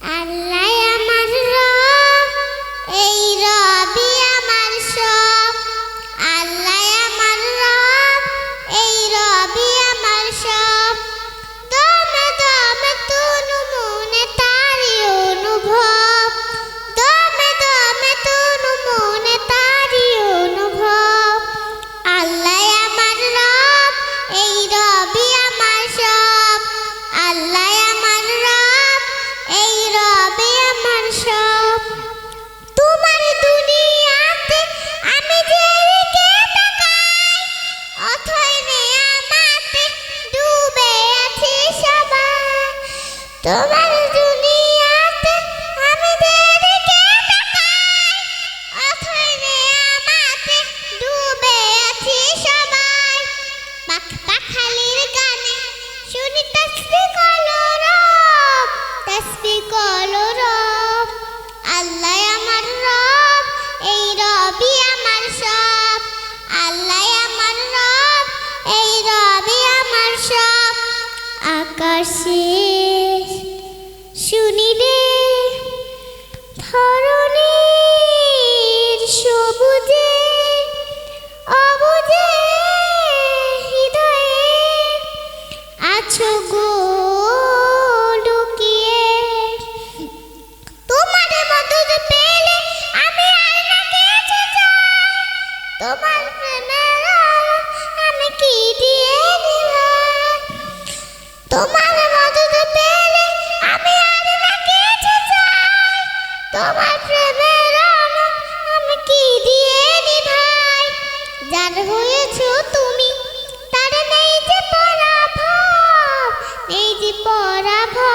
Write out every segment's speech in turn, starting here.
Allah. Toma আকাশে শুনিলে ধরনের সবুজে অবুজে হৃদয়ে আছো গো। তোমার পেলে আমি আর না কিছু চাই তোমার প্রেমের আমি কি দিয়ে নিভাই? যার হয়েছো তুমি, তার নেই যে পরাভব, নেই যে পরাভব।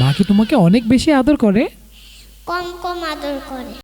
মা কি তোমাকে অনেক বেশি আদর করে? কম কম আদর করে।